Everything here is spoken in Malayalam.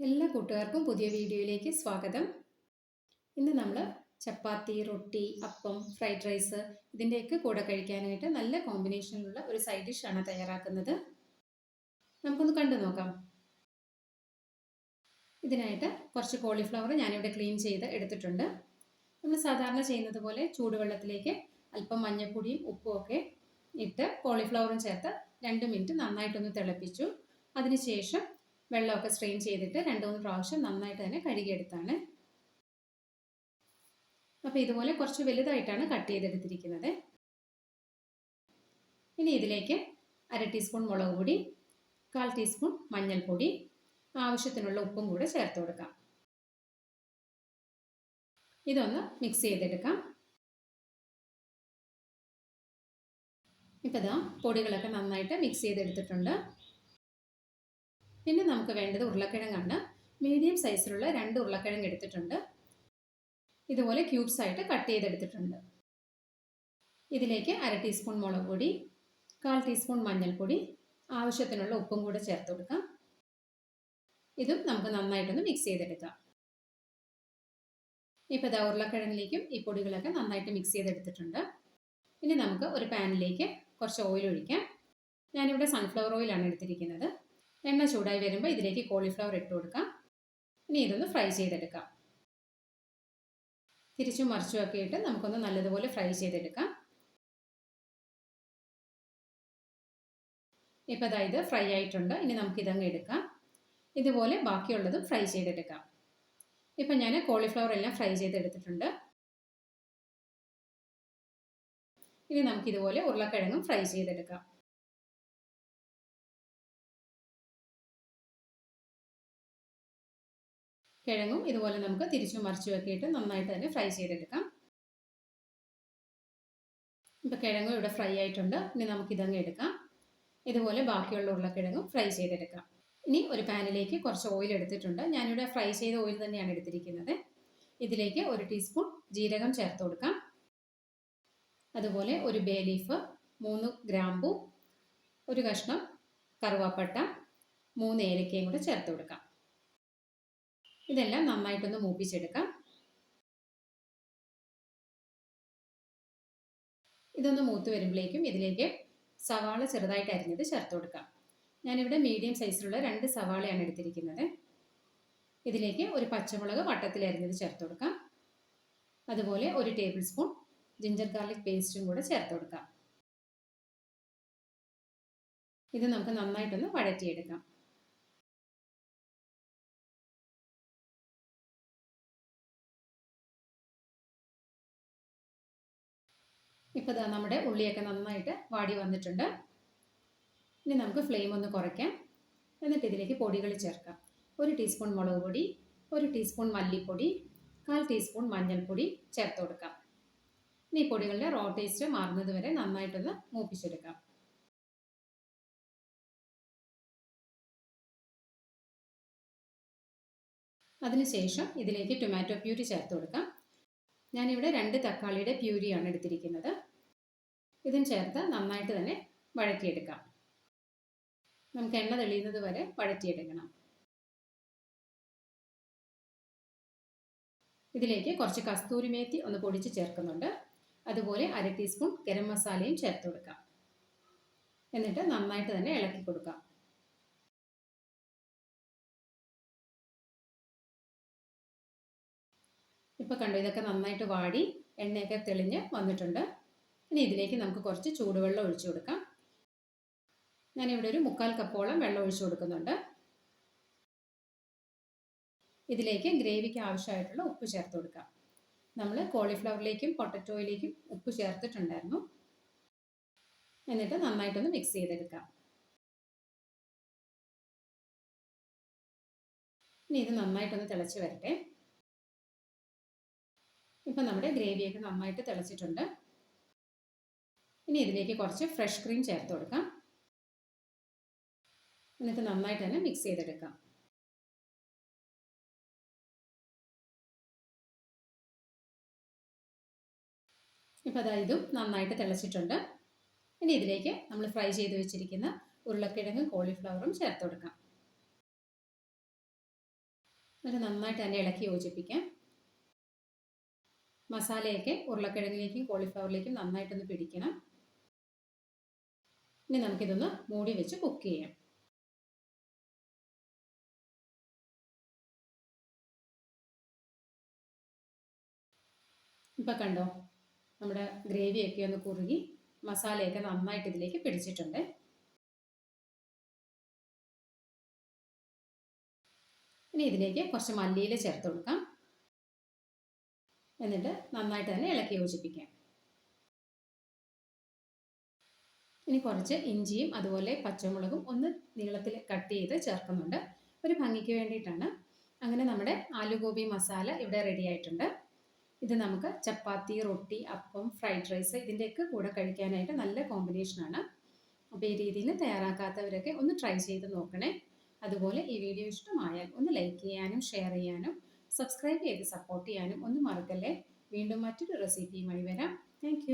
എല്ലാ കൂട്ടുകാർക്കും പുതിയ വീഡിയോയിലേക്ക് സ്വാഗതം. ഇന്ന് നമ്മൾ ചപ്പാത്തി റൊട്ടി അപ്പം ഫ്രൈഡ് റൈസ് ഇതിന്റെയൊക്കെ കൂടെ കഴിക്കാനായിട്ട് നല്ല കോമ്പിനേഷനിലുള്ള ഒരു സൈഡ് ഡിഷാണ് തയ്യാറാക്കുന്നത്. നമുക്കൊന്ന് കണ്ടു നോക്കാം. ഇതിനായിട്ട് കുറച്ച് കോളിഫ്ലവർ ഞാനിവിടെ ക്ലീൻ ചെയ്ത് എടുത്തിട്ടുണ്ട്. നമ്മൾ സാധാരണ ചെയ്യുന്നത് പോലെ ചൂടുവെള്ളത്തിലേക്ക് അല്പം മഞ്ഞൾപ്പൊടിയും ഉപ്പും ഒക്കെ ഇട്ട് കോളിഫ്ലവറും ചേർത്ത് രണ്ട് മിനിറ്റ് നന്നായിട്ടൊന്ന് തിളപ്പിച്ചു. അതിനുശേഷം വെള്ളമൊക്കെ സ്ട്രെയിൻ ചെയ്തിട്ട് രണ്ട് മൂന്ന് പ്രാവശ്യം നന്നായിട്ട് തന്നെ കഴുകിയെടുത്താണ്. അപ്പോൾ ഇതുപോലെ കുറച്ച് വലുതായിട്ടാണ് കട്ട് ചെയ്തെടുത്തിരിക്കുന്നത്. ഇനി ഇതിലേക്ക് അര ടീസ്പൂൺ മുളക് പൊടി കാൽ ടീസ്പൂൺ മഞ്ഞൾപ്പൊടി ആവശ്യത്തിനുള്ള ഉപ്പും കൂടെ ചേർത്ത് കൊടുക്കാം. ഇതൊന്ന് മിക്സ് ചെയ്തെടുക്കാം. ഇപ്പം ഇതാ പൊടികളൊക്കെ നന്നായിട്ട് മിക്സ് ചെയ്തെടുത്തിട്ടുണ്ട്. പിന്നെ നമുക്ക് വേണ്ടത് ഉരുളക്കിഴങ്ങാണ്. മീഡിയം സൈസിലുള്ള രണ്ട് ഉരുളക്കിഴങ്ങ് എടുത്തിട്ടുണ്ട്. ഇതുപോലെ ക്യൂബ്സ് ആയിട്ട് കട്ട് ചെയ്തെടുത്തിട്ടുണ്ട്. ഇതിലേക്ക് അര ടീസ്പൂൺ മുളക് പൊടി കാൽ ടീസ്പൂൺ മഞ്ഞൾപ്പൊടി ആവശ്യത്തിനുള്ള ഉപ്പും കൂടെ ചേർത്ത് കൊടുക്കാം. ഇതും നമുക്ക് നന്നായിട്ടൊന്ന് മിക്സ് ചെയ്തെടുക്കാം. ഇപ്പോൾ ഇതാ ഉരുളക്കിഴങ്ങിലേക്കും ഈ പൊടികളൊക്കെ നന്നായിട്ട് മിക്സ് ചെയ്തെടുത്തിട്ടുണ്ട്. ഇനി നമുക്ക് ഒരു പാനിലേക്ക് കുറച്ച് ഓയിൽ ഒഴിക്കാം. ഞാനിവിടെ സൺഫ്ലവർ ഓയിലാണ് എടുത്തിരിക്കുന്നത്. എണ്ണ ചൂടായി വരുമ്പോൾ ഇതിലേക്ക് കോളിഫ്ലവർ ഇട്ട് കൊടുക്കാം. ഇനി ഇതൊന്ന് ഫ്രൈ ചെയ്തെടുക്കാം. തിരിച്ചും മറിച്ചും ഒക്കെ ഇട്ട് നമുക്കൊന്ന് നല്ലതുപോലെ ഫ്രൈ ചെയ്തെടുക്കാം. ഇപ്പോൾ അതായത് ഫ്രൈ ആയിട്ടുണ്ട്. ഇനി നമുക്ക് ഇതങ്ങ് എടുക്കാം. ഇതുപോലെ ബാക്കിയുള്ളതും ഫ്രൈ ചെയ്തെടുക്കാം. ഇപ്പം ഞാൻ കോളിഫ്ലവർ എല്ലാം ഫ്രൈ ചെയ്തെടുത്തിട്ടുണ്ട്. ഇനി നമുക്കിതുപോലെ ഉരുളക്കിഴങ്ങും ഫ്രൈ ചെയ്തെടുക്കാം. കിഴങ്ങും ഇതുപോലെ നമുക്ക് തിരിച്ചു മറിച്ചു വെക്കിയിട്ട് നന്നായിട്ട് തന്നെ ഫ്രൈ ചെയ്തെടുക്കാം. ഇപ്പോൾ കിഴങ്ങും ഇവിടെ ഫ്രൈ ആയിട്ടുണ്ട്. ഇനി നമുക്ക് ഇതങ്ങ് എടുക്കാം. ഇതുപോലെ ബാക്കിയുള്ള ഉരുളക്കിഴങ്ങും ഫ്രൈ ചെയ്തെടുക്കാം. ഇനി ഒരു പാനിലേക്ക് കുറച്ച് ഓയിൽ എടുത്തിട്ടുണ്ട്. ഞാനിവിടെ ഫ്രൈ ചെയ്ത ഓയിൽ തന്നെയാണ് എടുത്തിരിക്കുന്നത്. ഇതിലേക്ക് ഒരു ടീസ്പൂൺ ജീരകം ചേർത്ത് കൊടുക്കാം. അതുപോലെ ഒരു ബേ ലീഫ് മൂന്ന് ഗ്രാമ്പു ഒരു കഷ്ണം കറുവാപ്പട്ട മൂന്ന് ഏലക്കയും കൂടെ ചേർത്ത് കൊടുക്കാം. ഇതെല്ലാം നന്നായിട്ടൊന്ന് മൂപ്പിച്ചെടുക്കാം. ഇതൊന്ന് മൂത്ത് വരുമ്പോഴേക്കും ഇതിലേക്ക് സവാള ചെറുതായിട്ട് അരിഞ്ഞത് ചേർത്ത് കൊടുക്കാം. ഞാനിവിടെ മീഡിയം സൈസിലുള്ള രണ്ട് സവാളയാണ് എടുത്തിരിക്കുന്നത്. ഇതിലേക്ക് ഒരു പച്ചമുളക് വട്ടത്തിൽ അരിഞ്ഞത് ചേർത്ത് കൊടുക്കാം. അതുപോലെ ഒരു ടേബിൾ സ്പൂൺ ജിഞ്ചർ ഗാർലിക് പേസ്റ്റും കൂടെ ചേർത്ത് കൊടുക്കാം. ഇത് നമുക്ക് നന്നായിട്ടൊന്ന് വഴറ്റിയെടുക്കാം. ഇപ്പോൾ ഇതാ നമ്മുടെ ഉള്ളിയൊക്കെ നന്നായിട്ട് വാടി വന്നിട്ടുണ്ട്. ഇനി നമുക്ക് ഫ്ലെയിം ഒന്ന് കുറയ്ക്കാം. എന്നിട്ട് ഇതിലേക്ക് പൊടികൾ ചേർക്കാം. ഒരു ടീസ്പൂൺ മുളക് പൊടി ഒരു ടീസ്പൂൺ മല്ലിപ്പൊടി കാൽ ടീസ്പൂൺ മഞ്ഞൾപ്പൊടി ചേർത്ത് കൊടുക്കാം. ഇനി ഈ പൊടികളുടെ റോ ടേസ്റ്റ് മാറുന്നത് വരെ നന്നായിട്ടൊന്ന് മൂപ്പിച്ചെടുക്കാം. അതിനുശേഷം ഇതിലേക്ക് ടൊമാറ്റോ പ്യൂരി ചേർത്ത് കൊടുക്കാം. ഞാനിവിടെ രണ്ട് തക്കാളിയുടെ പ്യൂരിയാണ് എടുത്തിരിക്കുന്നത്. ഇതും ചേർത്ത് നന്നായിട്ട് തന്നെ വഴറ്റിയെടുക്കാം. നമുക്ക് എണ്ണ തെളിയുന്നത് വരെ വഴറ്റിയെടുക്കണം. ഇതിലേക്ക് കുറച്ച് കസ്തൂരി മേത്തി ഒന്ന് പൊടിച്ച് ചേർക്കുന്നുണ്ട്. അതുപോലെ അര ടീസ്പൂൺ ഗരം മസാലയും ചേർത്ത് കൊടുക്കാം. എന്നിട്ട് നന്നായിട്ട് തന്നെ ഇളക്കി കൊടുക്കാം. ഇപ്പോൾ കണ്ടു ഇതൊക്കെ നന്നായിട്ട് വാടി എണ്ണയൊക്കെ തെളിഞ്ഞ് വന്നിട്ടുണ്ട്. ഇനി ഇതിലേക്ക് നമുക്ക് കുറച്ച് ചൂടുവെള്ളം ഒഴിച്ചു കൊടുക്കാം. ഞാനിവിടെ ഒരു മുക്കാൽ കപ്പോളം വെള്ളം ഒഴിച്ചു കൊടുക്കുന്നുണ്ട്. ഇതിലേക്ക് ഗ്രേവിക്ക് ആവശ്യമായിട്ടുള്ള ഉപ്പ് ചേർത്ത് കൊടുക്കാം. നമ്മൾ കോളിഫ്ലവറിലേക്കും പൊട്ടറ്റോയിലേക്കും ഉപ്പ് ചേർത്തിട്ടുണ്ടായിരുന്നു. എന്നിട്ട് നന്നായിട്ടൊന്ന് മിക്സ് ചെയ്തെടുക്കാം. ഇനി ഇത് നന്നായിട്ടൊന്ന് തിളച്ച് വരട്ടെ. ഇപ്പം നമ്മുടെ ഗ്രേവിയൊക്കെ നന്നായിട്ട് തിളച്ചിട്ടുണ്ട്. ഇനി ഇതിലേക്ക് കുറച്ച് ഫ്രഷ് ക്രീം ചേർത്ത് കൊടുക്കാം. എന്നിട്ട് നന്നായിട്ട് തന്നെ മിക്സ് ചെയ്തെടുക്കാം. ഇപ്പോൾ അതാ ഇതും നന്നായിട്ട് തിളച്ചിട്ടുണ്ട്. ഇനി ഇതിലേക്ക് നമ്മൾ ഫ്രൈ ചെയ്ത് വെച്ചിരിക്കുന്ന ഉരുളക്കിഴങ്ങും കോളിഫ്ലവറും ചേർത്ത് കൊടുക്കാം. എന്നിട്ട് നന്നായിട്ട് തന്നെ ഇളക്കി യോജിപ്പിക്കാം. മസാലയൊക്കെ ഉരുളക്കിഴങ്ങിലേക്കും കോളിഫ്ലവറിലേക്കും നന്നായിട്ടൊന്ന് പിടിക്കണം. ഇനി നമുക്കിതൊന്ന് മൂടി വെച്ച് കുക്ക് ചെയ്യാം. ഇപ്പം കണ്ടോ നമ്മുടെ ഗ്രേവിയൊക്കെ ഒന്ന് കുറുകി മസാലയൊക്കെ നന്നായിട്ട് ഇതിലേക്ക് പിടിച്ചിട്ടുണ്ട്. ഇനി ഇതിലേക്ക് കുറച്ച് മല്ലിയില ചേർത്ത് കൊടുക്കാം. എന്നിട്ട് നന്നായിട്ട് തന്നെ ഇളക്കി യോജിപ്പിക്കാം. ഇനി കുറച്ച് ഇഞ്ചിയും അതുപോലെ പച്ചമുളകും ഒന്ന് നീളത്തിൽ കട്ട് ചെയ്ത് ചേർക്കുന്നുണ്ട്. ഒരു ഭംഗിക്ക് വേണ്ടിയിട്ടാണ്. അങ്ങനെ നമ്മുടെ ആലുഗോബി മസാല ഇവിടെ റെഡി ആയിട്ടുണ്ട്. ഇത് നമുക്ക് ചപ്പാത്തി റൊട്ടി അപ്പം ഫ്രൈഡ് റൈസ് ഇതിന്റെയൊക്കെ കൂടെ കഴിക്കാനായിട്ട് നല്ല കോമ്പിനേഷനാണ് അപ്പോൾ ഈ രീതിയിൽ തയ്യാറാക്കാത്തവരൊക്കെ ഒന്ന് ട്രൈ ചെയ്ത് നോക്കണേ. അതുപോലെ ഈ വീഡിയോ ഇഷ്ടമായാൽ ഒന്ന് ലൈക്ക് ചെയ്യാനും ഷെയർ ചെയ്യാനും സബ്സ്ക്രൈബ് ചെയ്ത് സപ്പോർട്ട് ചെയ്യാനും ഒന്നും മറക്കല്ലേ? വീണ്ടും മറ്റൊരു റെസിപ്പിയുമായി വരാം. താങ്ക്